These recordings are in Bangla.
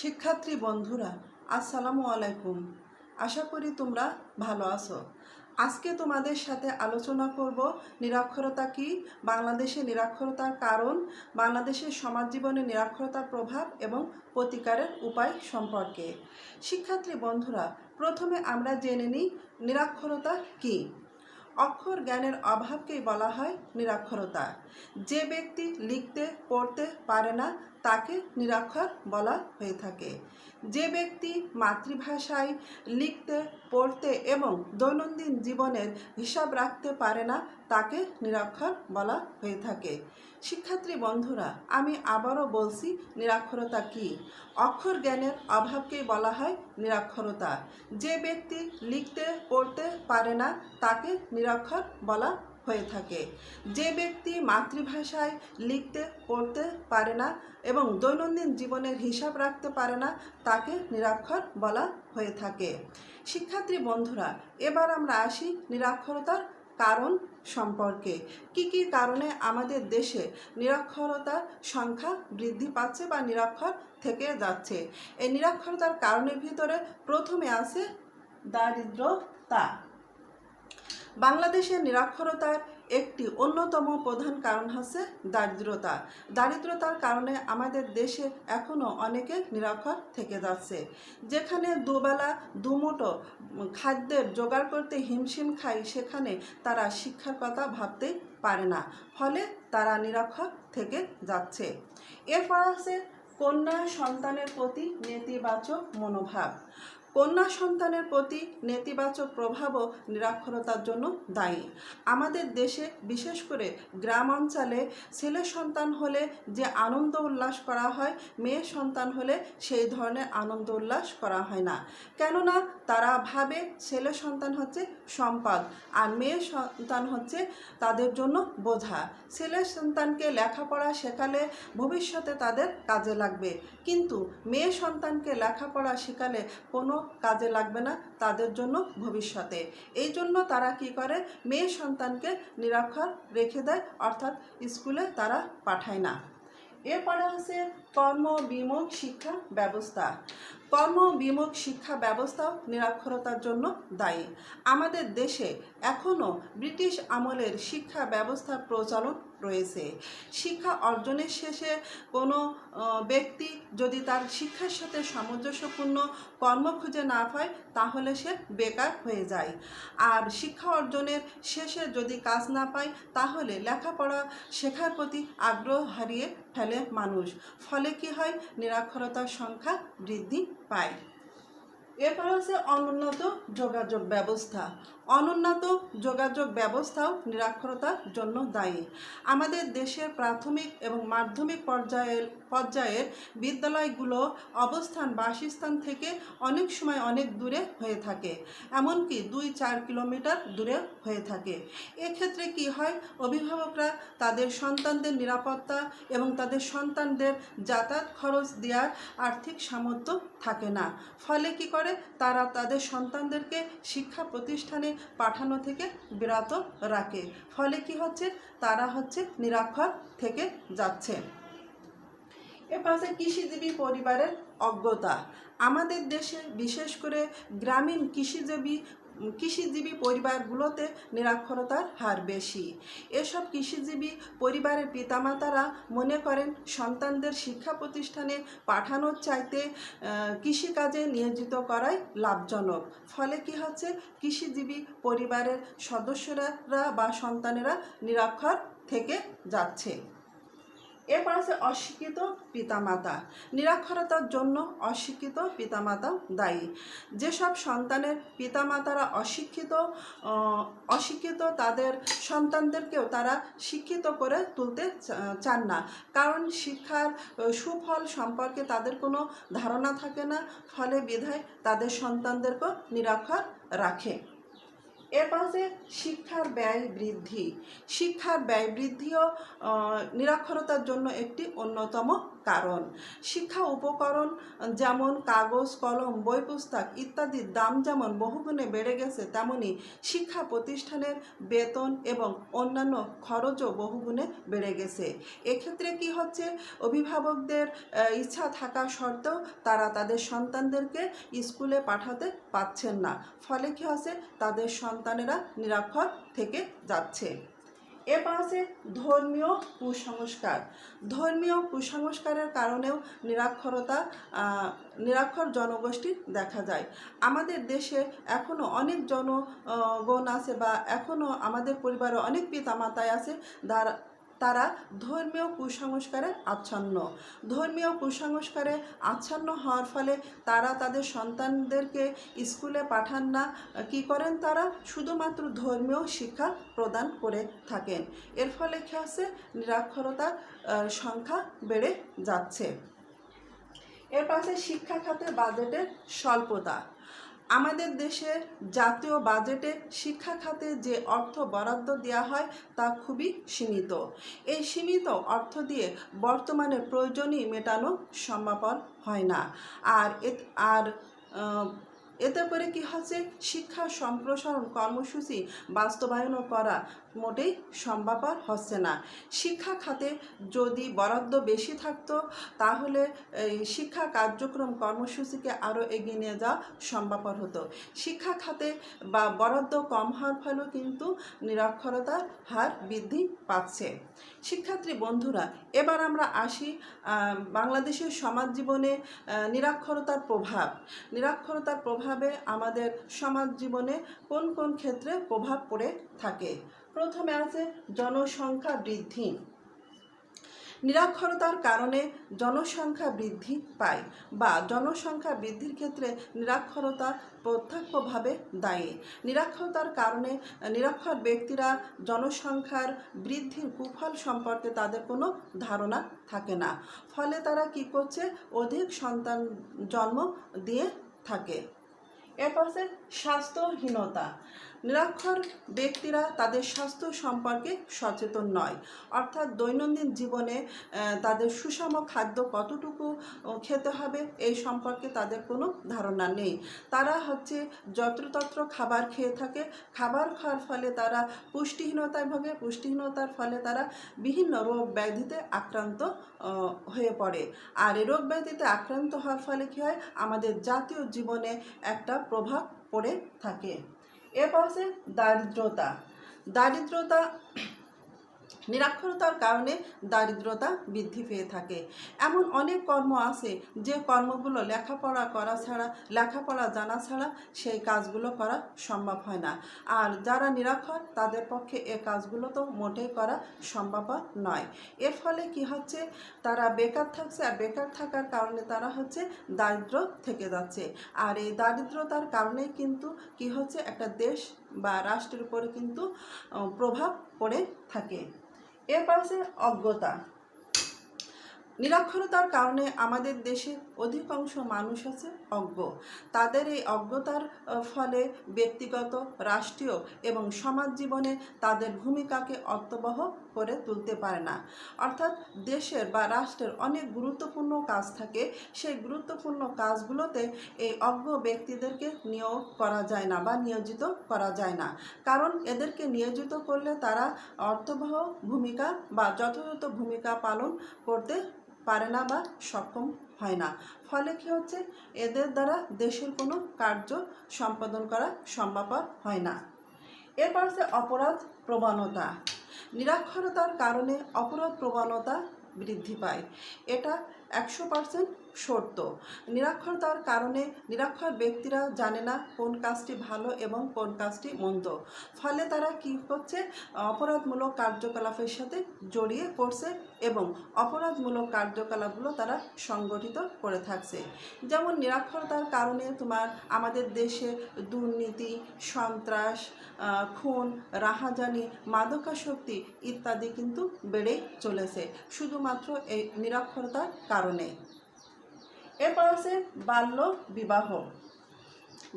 শিক্ষার্থী বন্ধুরা, আসসালামু আলাইকুম। আশা করি তোমরা ভালো আছো। আজকে তোমাদের সাথে আলোচনা করব নিরক্ষরতা কি, বাংলাদেশে নিরক্ষরতার কারণ, বাংলাদেশের সমাজ জীবনে নিরক্ষরতার প্রভাব এবং প্রতিকারের উপায় সম্পর্কে। শিক্ষার্থী বন্ধুরা, প্রথমে আমরা জেনে নিই নিরক্ষরতা কি। অক্ষর জ্ঞানের অভাবকেই বলা হয় নিরক্ষরতা। যে ব্যক্তি লিখতে, পড়তে পারে না, তাকে নিরক্ষর বলা হয়ে থাকে। যে ব্যক্তি মাতৃভাষায় লিখতে, পড়তে এবং দৈনন্দিন জীবনের হিসাব রাখতে পারে না, তাকে নিরক্ষর বলা হয়ে থাকে। শিক্ষার্থী বন্ধুরা, আমি আবারও বলছি, নিরক্ষরতা কি? অক্ষর জ্ঞানের অভাবকেই বলা হয় নিরক্ষরতা। যে ব্যক্তি লিখতে, পড়তে পারে না, তাকে নিরক্ষর বলা হয়ে থাকে। যে ব্যক্তি মাতৃভাষায় লিখতে, পড়তে পারে না এবং দৈনন্দিন জীবনের হিসাব রাখতে পারে না, তাকে নিরক্ষর বলা হয়ে থাকে। শিক্ষার্থী বন্ধুরা, এবার আমরা আসি নিরক্ষরতার কারণ সম্পর্কে। কি কি কারণে আমাদের দেশে নিরক্ষরতার সংখ্যা বৃদ্ধি পাচ্ছে বা নিরক্ষর থেকে যাচ্ছে? এই নিরক্ষরতার কারণের ভিতরে প্রথমে আছে দারিদ্রতা। বাংলাদেশের নিরক্ষরতার একটি অন্যতম প্রধান কারণ হচ্ছে দারিদ্রতা। দারিদ্রতার কারণে আমাদের দেশে এখনও অনেকে নিরক্ষর থেকে যাচ্ছে। যেখানে দুবেলা দুমুটো খাদ্যের জোগাড় করতে হিমশিম খায়, সেখানে তারা শিক্ষার কথা ভাবতেই পারে না। ফলে তারা নিরক্ষর থেকে যাচ্ছে। এরপর আছে কন্যা সন্তানের প্রতি নেতিবাচক মনোভাব। কন্যা সন্তানের প্রতি নেতিবাচক প্রভাবও নিরক্ষরতার জন্য দায়ী। আমাদের দেশে বিশেষ করে গ্রাম অঞ্চলে ছেলে সন্তান হলে যে আনন্দ উল্লাস করা হয়, মেয়ে সন্তান হলে সেই ধরনের আনন্দ উল্লাস করা হয় না। কেননা তারা ভাবে ছেলে সন্তান হচ্ছে সম্পদ আর মেয়ে সন্তান হচ্ছে তাদের জন্য বোঝা। ছেলে সন্তানকে লেখাপড়া শেখালে ভবিষ্যতে তাদের কাজে লাগবে। কিন্তু মেয়ে সন্তানকে লেখাপড়া শেখালে কোনো কাজে লাগবে না তাদের জন্য ভবিষ্যতে। এই জন্য তারা কি করে? মেয়ে সন্তানকে নিরক্ষর রেখে দেয়, অর্থাৎ স্কুলে তারা পাঠায় না। এরপরে আছে কর্মবিমুখ শিক্ষা ব্যবস্থা। কর্মবিমুখ শিক্ষা ব্যবস্থাও নিরক্ষরতার জন্য দায়ী। আমাদের দেশে এখনও ব্রিটিশ আমলের শিক্ষা ব্যবস্থার প্রচলন রয়েছে। শিক্ষা অর্জনের শেষে কোনো ব্যক্তি যদি তার শিক্ষার সাথে সামঞ্জস্যপূর্ণ কর্ম খুঁজে না পায়, তাহলে সে বেকার হয়ে যায়। আর শিক্ষা অর্জনের শেষে যদি কাজ না পায়, তাহলে লেখাপড়া শেখার প্রতি আগ্রহ হারিয়ে ফেলে মানুষ। ফলে কি হয়? নিরক্ষরতার সংখ্যা বৃদ্ধি পায় এরপর হচ্ছে অনুন্নত যোগাযোগ ব্যবস্থা। অনুন্নত যোগাযোগ ব্যবস্থাও নিরক্ষরতার জন্য দায়ী। আমাদের দেশের প্রাথমিক এবং মাধ্যমিক পর্যায়ের পর্যায়ের বিদ্যালয়গুলো অবস্থান বাসস্থান থেকে অনেক সময় অনেক দূরে হয়ে থাকে, এমনকি দুই চার কিলোমিটার দূরে হয়ে থাকে। এক্ষেত্রে কি হয়? অভিভাবকরা তাদের সন্তানদের নিরাপত্তা এবং তাদের সন্তানদের যাতায়াত খরচ দেওয়ার আর্থিক সামর্থ্য থাকে না। ফলে কি করে? তারা তাদের সন্তানদেরকে শিক্ষা প্রতিষ্ঠানে পাঠানো থেকে বিরত রাখে। ফলে কি হচ্ছে? তারা হচ্ছে নিরাক্ষর থেকে যাচ্ছে। এরপর হচ্ছে কৃষিজীবী পরিবারের অজ্ঞতা। আমাদের দেশে বিশেষ করে গ্রামীণ কৃষিজীবী কৃষিজীবী পরিবারগুলোতে নিরক্ষরতার হার বেশি। এসব কৃষিজীবী পরিবারের পিতামাতারা মনে করেন, সন্তানদের শিক্ষা প্রতিষ্ঠানে পাঠানোর চাইতে কৃষিকাজে নিয়োজিত করাই লাভজনক। ফলে কি হচ্ছে? কৃষিজীবী পরিবারের সদস্যরা বা সন্তানেরা নিরক্ষর থেকে যাচ্ছে। এরপর আছে অশিক্ষিত পিতামাতা। নিরক্ষরতার জন্য অশিক্ষিত পিতামাতা দায়ী। যেসব সন্তানের পিতামাতারা অশিক্ষিত অশিক্ষিত তাদের সন্তানদেরকেও তারা শিক্ষিত করে তুলতে চান না। কারণ শিক্ষার সুফল সম্পর্কে তাদের কোনো ধারণা থাকে না। ফলে বিধায় তাদের সন্তানদেরকেও নিরক্ষর রাখে। এর পাশে শিক্ষার ব্যয় বৃদ্ধি। শিক্ষার ব্যয় বৃদ্ধিও নিরক্ষরতার জন্য একটি অন্যতম কারণ। শিক্ষা উপকরণ যেমন কাগজ, কলম, বই, পুস্তক ইত্যাদির দাম যেমন বহুগুণে বেড়ে গেছে, তেমনি শিক্ষা প্রতিষ্ঠানের বেতন এবং অন্যান্য খরচও বহুগুণে বেড়ে গেছে। এক্ষেত্রে কি হচ্ছে? অভিভাবকদের ইচ্ছা থাকা সত্ত্বেও তারা তাদের সন্তানদেরকে স্কুলে পাঠাতে পারছেন না। ফলে কী হচ্ছে? তাদের সন্তানেরা নিরক্ষর থেকে যাচ্ছে। এরপর আছে ধর্মীয় কুসংস্কার। ধর্মীয় কুসংস্কারের কারণেও নিরাক্ষরতা নিরাক্ষর জনগোষ্ঠী দেখা যায়। আমাদের দেশে এখনও অনেক জনগণ আছে বা এখনও আমাদের পরিবারে অনেক পিতামাতায় আছে, যারা তারা ধর্মীয় কুসংস্কারে আচ্ছন্ন। ধর্মীয় কুসংস্কারে আচ্ছন্ন হওয়ার ফলে তারা তাদের সন্তানদেরকে স্কুলে পাঠান না। কি করেন তারা? শুধুমাত্র ধর্মীয় শিক্ষা প্রদান করে থাকেন। এর ফলে কি আছে নিরাক্ষরতার সংখ্যা বেড়ে যাচ্ছে। এর পাশে শিক্ষা খাতে বাজেটের স্বল্পতা। আমাদের দেশে জাতীয় বাজেটে শিক্ষা খাতে যে অর্থ বরাদ্দ দেওয়া হয় তা খুবই সীমিত। এই সীমিত অর্থ দিয়ে বর্তমানে প্রয়োজনই মেটানো সম্ভবপর হয় না। আর আর এতে করে কী হচ্ছে? শিক্ষা সম্প্রসারণ কর্মসূচি বাস্তবায়নও করা মোটেই সম্ভবপর হচ্ছে না। শিক্ষা খাতে যদি বরাদ্দ বেশি থাকতো, তাহলে শিক্ষা কার্যক্রম কর্মসূচিকে আরও এগিয়ে নিয়ে যাওয়া সম্ভবপর হতো। শিক্ষা খাতে বা বরাদ্দ কম হওয়ার ফলেও কিন্তু নিরক্ষরতার হার বৃদ্ধি পাচ্ছে। শিক্ষার্থী বন্ধুরা, এবার আমরা আসি বাংলাদেশের সমাজ জীবনে নিরক্ষরতার প্রভাব। নিরক্ষরতার প্রভাবে আমাদের সমাজ জীবনে কোন কোন ক্ষেত্রে প্রভাব পড়ে থাকে? প্রথমে আছে জনসংখ্যা বৃদ্ধি। নিরক্ষরতার কারণে জনসংখ্যা বৃদ্ধি পায় বা জনসংখ্যা বৃদ্ধির ক্ষেত্রে নিরক্ষরতা প্রত্যক্ষভাবে দায়ী। নিরক্ষরতার কারণে নিরক্ষর ব্যক্তিরা জনসংখ্যার বৃদ্ধির কুফল সম্পর্কে তাদের কোনো ধারণা থাকে না। ফলে তারা কি করছে? অধিক সন্তান জন্ম দিয়ে থাকে। এরপর আছে স্বাস্থ্যহীনতা। নিরক্ষর ব্যক্তিরা তাদের স্বাস্থ্য সম্পর্কে সচেতন নয়। অর্থাৎ দৈনন্দিন জীবনে তাদের সুষম খাদ্য কতটুকু খেতে হবে, এই সম্পর্কে তাদের কোনো ধারণা নেই। তারা হচ্ছে যত্রতত্র খাবার খেয়ে থাকে। খাবার খাওয়ার ফলে তারা পুষ্টিহীনতায় ভোগে। পুষ্টিহীনতার ফলে তারা বিভিন্ন রোগ ব্যাধিতে আক্রান্ত হয়ে পড়ে। আর এই রোগ ব্যাধিতে আক্রান্ত হওয়ার ফলে কী হয়? আমাদের জাতীয় জীবনে একটা প্রভাব পড়ে থাকে। এরপর আছে দারিদ্রতা। দারিদ্রতা নিরক্ষরতার কারণে দারিদ্রতা বৃদ্ধি পেয়ে থাকে। এমন অনেক কর্ম আছে যে কর্মগুলো লেখাপড়া করা ছাড়া, লেখাপড়া জানা ছাড়া সেই কাজগুলো করা সম্ভব হয় না। আর যারা নিরক্ষর, তাদের পক্ষে এ কাজগুলো তো মোটেই করা সম্ভব নয়। এর ফলে কি হচ্ছে? তারা বেকার থাকছে আর বেকার থাকার কারণে তারা হচ্ছে দারিদ্র থেকে যাচ্ছে। আর এই দারিদ্রতার কারণে কিন্তু কি হচ্ছে? একটা দেশ বা রাষ্ট্রের উপরে কিন্তু প্রভাব পড়ে থাকে। এর পাশে অজ্ঞতা। নিরক্ষরতার কারণে আমাদের দেশে অধিকাংশ মানুষ আছে অজ্ঞ। তাদের এই অজ্ঞতার ফলে ব্যক্তিগত, রাষ্ট্রীয় এবং সমাজ জীবনে তাদের ভূমিকাকে অর্থবহ করে তুলতে পারে না। অর্থাৎ দেশের বা রাষ্ট্রের অনেক গুরুত্বপূর্ণ কাজ থাকে। সেই গুরুত্বপূর্ণ কাজগুলোতে এই অজ্ঞ ব্যক্তিদেরকে নিয়োগ করা যায় না বা নিয়োজিত করা যায় না। কারণ এদেরকে নিয়োজিত করলে তারা অর্থবহ ভূমিকা বা যথাযথ ভূমিকা পালন করতে পারে না বা সক্ষম হয় না। ফলে কী হচ্ছে? এদের দ্বারা দেশের কোনো কার্য সম্পাদন করা সম্ভব হয় না। এরপর হচ্ছে অপরাধ প্রবণতা। নিরক্ষরতার কারণে অপরাধ প্রবণতা বৃদ্ধি পায়। এটা একশো পার্সেন্ট সত্য নিরক্ষরতার কারণে নিরক্ষর ব্যক্তিরা জানে না কোন কাজটি ভালো এবং কোন কাজটি মন্দ। ফলে তারা কী করছে? অপরাধমূলক কার্যকলাপের সাথে জড়িয়ে পড়ছে এবং অপরাধমূলক কার্যকলাপগুলো তারা সংগঠিত করে থাকছে। যেমন নিরক্ষরতার কারণে তোমার আমাদের দেশে দুর্নীতি, সন্ত্রাস খুন, রাহাজানি, মাদকাসক্তি ইত্যাদি কিন্তু বেড়েই চলেছে। শুধুমাত্র এই নিরক্ষরতার কারণে। এরপর আছে বাল্য বিবাহ।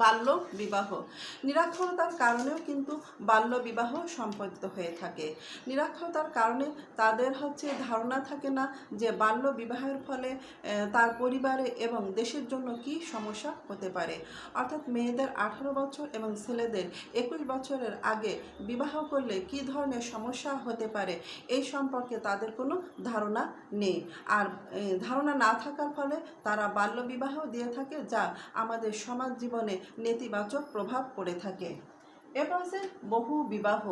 বাল্য বিবাহ। নিরক্ষরতার কারণেও কিন্তু বাল্য বিবাহ সম্পাদিত হয়ে থাকে। নিরক্ষরতার কারণে তাদের হচ্ছে ধারণা থাকে না যে বাল্য বিবাহের ফলে তার পরিবারে এবং দেশের জন্য কি সমস্যা হতে পারে। অর্থাৎ মেয়েদের আঠারো বছর এবং ছেলেদের একুশ বছরের আগে বিবাহ করলে কি ধরনের সমস্যা হতে পারে, এই সম্পর্কে তাদের কোনো ধারণা নেই। আর ধারণা না থাকার ফলে তারা বাল্য বিবাহ দিয়ে থাকে যা আমাদের সমাজ জীবনে নেতিবাচক প্রভাব পড়ে থাকে। এরপর আছে বহু বিবাহ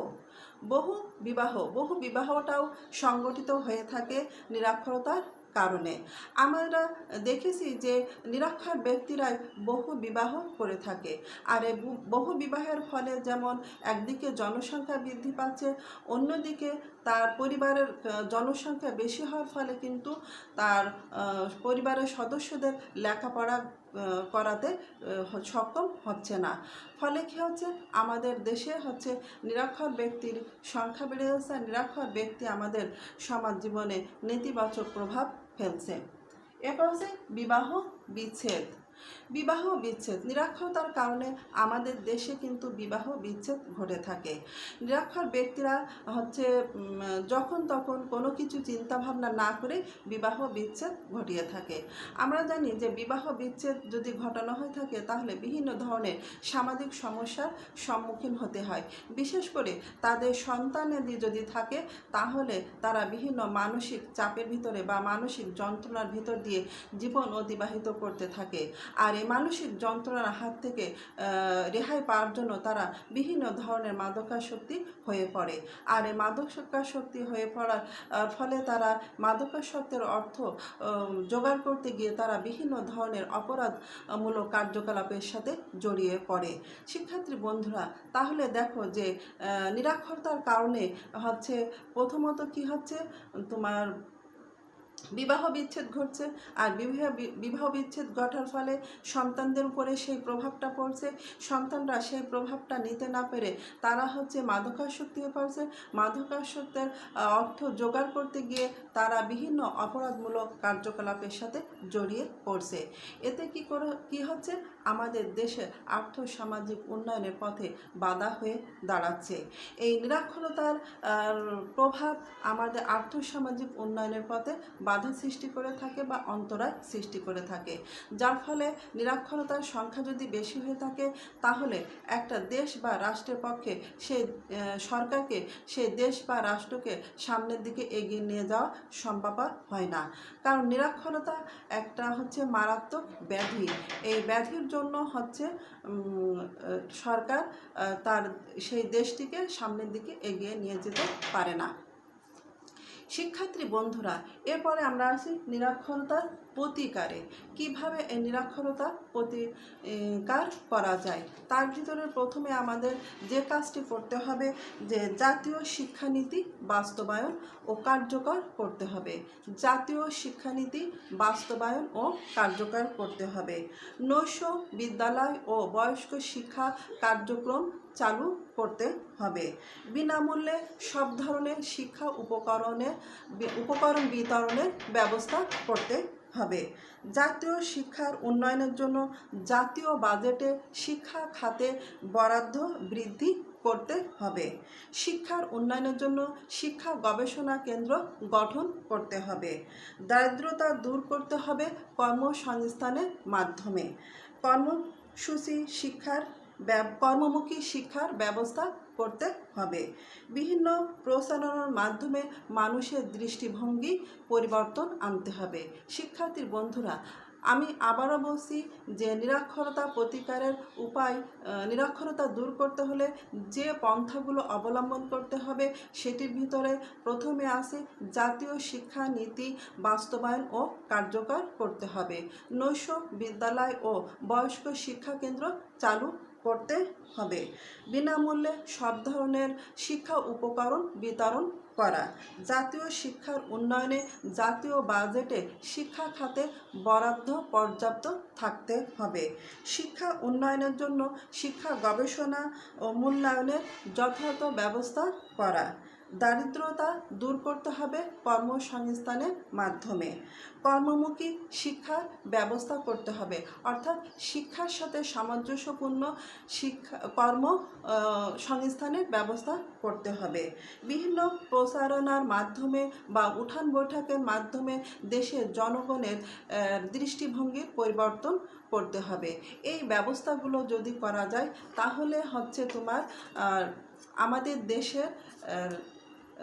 বহু বিবাহ, বহু বিবাহটাও সংগঠিত হয়ে থাকে নিরক্ষরতার কারণে। আমরা দেখেছি যে নিরক্ষর ব্যক্তিরাই বহু বিবাহ করে থাকে। আর এই বহু বিবাহের ফলে যেমন একদিকে জনসংখ্যা বৃদ্ধি পাচ্ছে, অন্যদিকে তার পরিবারের জনসংখ্যা বেশি হওয়ার ফলে কিন্তু তার পরিবারের সদস্যদের লেখাপড়া করাতে সক্ষম হচ্ছে না। ফলে কী হচ্ছে? আমাদের দেশে হচ্ছে নিরক্ষর ব্যক্তির সংখ্যা বেড়ে যাচ্ছে নিরক্ষর ব্যক্তি আমাদের সমাজ জীবনে নেতিবাচক প্রভাব ফেলছে। এরপর হচ্ছে বিবাহ বিচ্ছেদ। বিবাহ বিচ্ছেদ। নিরক্ষরতার কারণে আমাদের দেশে কিন্তু বিবাহ বিচ্ছেদ ঘটে থাকে। নিরক্ষর ব্যক্তিরা হচ্ছে যখন তখন কোনো কিছু চিন্তা ভাবনা না করে বিবাহ বিচ্ছেদ ঘটিয়ে থাকে। আমরা জানি যে বিবাহ বিচ্ছেদ যদি ঘটানো হয়ে থাকে, তাহলে বিভিন্ন ধরনের সামাজিক সমস্যার সম্মুখীন হতে হয়। বিশেষ করে তাদের সন্তানাদি যদি থাকে, তাহলে তারা বিভিন্ন মানসিক চাপের ভিতরে বা মানসিক যন্ত্রণার ভিতর দিয়ে জীবন অতিবাহিত করতে থাকে। আর এই মানসিক যন্ত্রণার হাত থেকে রেহাই পাওয়ার জন্য তারা বিভিন্ন ধরনের মাদকাসক্তি হয়ে পড়ে। আর এই মাদকাসক্তি হয়ে পড়ার ফলে তারা মাদকাসক্তের অর্থ জোগাড় করতে গিয়ে তারা বিভিন্ন ধরনের অপরাধমূলক কার্যকলাপের সাথে জড়িয়ে পড়ে। শিক্ষার্থী বন্ধুরা, তাহলে দেখো যে নিরাক্ষরতার কারণে হচ্ছে, প্রথমত কি হচ্ছে, তোমার বিবাহ বিচ্ছেদ ঘটছে আর বিবাহ বিবাহ বিচ্ছেদ ঘটার ফলে সন্তানদের উপরে সেই প্রভাবটা পড়ছে। সন্তানরা সেই প্রভাবটা নিতে না পেরে তারা হচ্ছে মাদকাসক্তি হয়ে পড়ছে। মাদকাসক্তের অর্থ জোগাড় করতে গিয়ে তারা বিভিন্ন অপরাধমূলক কার্যকলাপের সাথে জড়িয়ে পড়ছে। এতে কি করে, কি হচ্ছে? আমাদের দেশের আর্থ সামাজিক উন্নয়নের পথে বাধা হয়ে দাঁড়াচ্ছে। এই নিরক্ষরতার প্রভাব আমাদের আর্থ সামাজিক উন্নয়নের পথে বাধা সৃষ্টি করে থাকে বা অন্তরায় সৃষ্টি করে থাকে। যার ফলে নিরক্ষরতার সংখ্যা যদি বেশি হয়ে থাকে, তাহলে একটা দেশ বা রাষ্ট্রের পক্ষে সে সরকারকে, সে দেশ বা রাষ্ট্রকে সামনের দিকে এগিয়ে নিয়ে যাওয়া সম্ভব হয় না। কারণ নিরক্ষরতা একটা হচ্ছে মারাত্মক ব্যাধি। এই ব্যাধির জন্য হচ্ছে সরকার তার সেই দেশটিকে সামনের দিকে এগিয়ে নিয়ে যেতে পারে না। শিক্ষার্থী বন্ধুরা, এরপরে আমরা আসি নিরক্ষরতার প্রতিকারে। কীভাবে এই নিরক্ষরতা প্রতিকার করা যায়? তার ভিতরে প্রথমে আমাদের যে কাজটি করতে হবে, যে জাতীয় শিক্ষানীতি বাস্তবায়ন ও কার্যকর করতে হবে। জাতীয় শিক্ষানীতি বাস্তবায়ন ও কার্যকর করতে হবে। নৈশ বিদ্যালয় ও বয়স্ক শিক্ষা কার্যক্রম চালু করতে হবে। বিনামূল্যে সব ধরনের শিক্ষা উপকরণের বি- উপকরণ বিতরণের ব্যবস্থা করতে হবে। জাতীয় শিক্ষার উন্নয়নের জন্য জাতীয় বাজেটে শিক্ষা খাতে বরাদ্দ বৃদ্ধি করতে হবে। শিক্ষার উন্নয়নের জন্য শিক্ষা গবেষণা কেন্দ্র গঠন করতে হবে। দারিদ্রতা দূর করতে হবে কর্মসংস্থানের মাধ্যমে। কর্মসূচি শিক্ষার কর্মমুখী শিক্ষার ব্যবস্থা করতে হবে। বিভিন্ন প্রচারণার মাধ্যমে মানুষের দৃষ্টিভঙ্গি পরিবর্তন আনতে হবে। শিক্ষার্থীর বন্ধুরা, আমি আবারও বলছি যে নিরক্ষরতা প্রতিকারের উপায় নিরক্ষরতা দূর করতে হলে যে পন্থাগুলো অবলম্বন করতে হবে সেটির ভিতরে প্রথমে আসে জাতীয় শিক্ষা নীতি, বাস্তবায়ন ও কার্যকর করতে হবে। নৈশ বিদ্যালয় ও বয়স্ক শিক্ষা কেন্দ্র চালু করতে হবে। বিনামূল্যে সব ধরনের শিক্ষা উপকরণ বিতরণ করা। জাতীয় শিক্ষার উন্নয়নে জাতীয় বাজেটে শিক্ষা খাতে বরাদ্দ পর্যাপ্ত থাকতে হবে। শিক্ষা উন্নয়নের জন্য শিক্ষা গবেষণা ও মূল্যায়নের যথাযথ ব্যবস্থা করা। দারিদ্রতা দূর করতে হবে কর্মসংস্থানের মাধ্যমে। কর্মমুখী শিক্ষার ব্যবস্থা করতে হবে। অর্থাৎ শিক্ষার সাথে সামঞ্জস্যপূর্ণ শিক্ষা, কর্ম সংস্থানের ব্যবস্থা করতে হবে। বিভিন্ন প্রচারণার মাধ্যমে বা উঠান বৈঠকের মাধ্যমে দেশের জনগণের দৃষ্টিভঙ্গির পরিবর্তন করতে হবে। এই ব্যবস্থাগুলো যদি করা যায়, তাহলে হচ্ছে তোমার আমাদের দেশের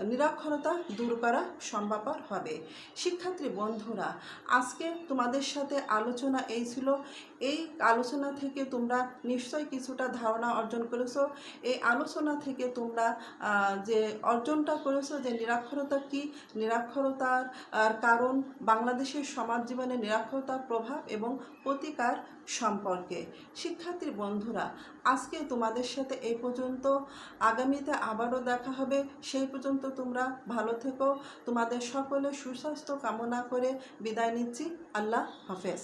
নিরক্ষরতা দূর করা সম্ভবপর হবে। শিক্ষার্থী বন্ধুরা, আজকে তোমাদের সাথে আলোচনা এই ছিল। এই আলোচনা থেকে তোমরা নিশ্চয়ই কিছুটা ধারণা অর্জন করেছ। এই আলোচনা থেকে তোমরা যে অর্জনটা করেছ, যে নিরক্ষরতা কি? নিরক্ষরতার কারণ বাংলাদেশের সমাজ জীবনে নিরক্ষরতার প্রভাব এবং প্রতিকার সম্পর্কে। শিক্ষার্থী বন্ধুরা আজকে তোমাদের সাথে এই পর্যন্ত। আগামীতে আবারও দেখা হবে। সেই পর্যন্ত তোমরা ভালো থেকো। তোমাদের সকলে সুস্বাস্থ্য কামনা করে বিদায় নিচ্ছি। আল্লাহ হাফেজ।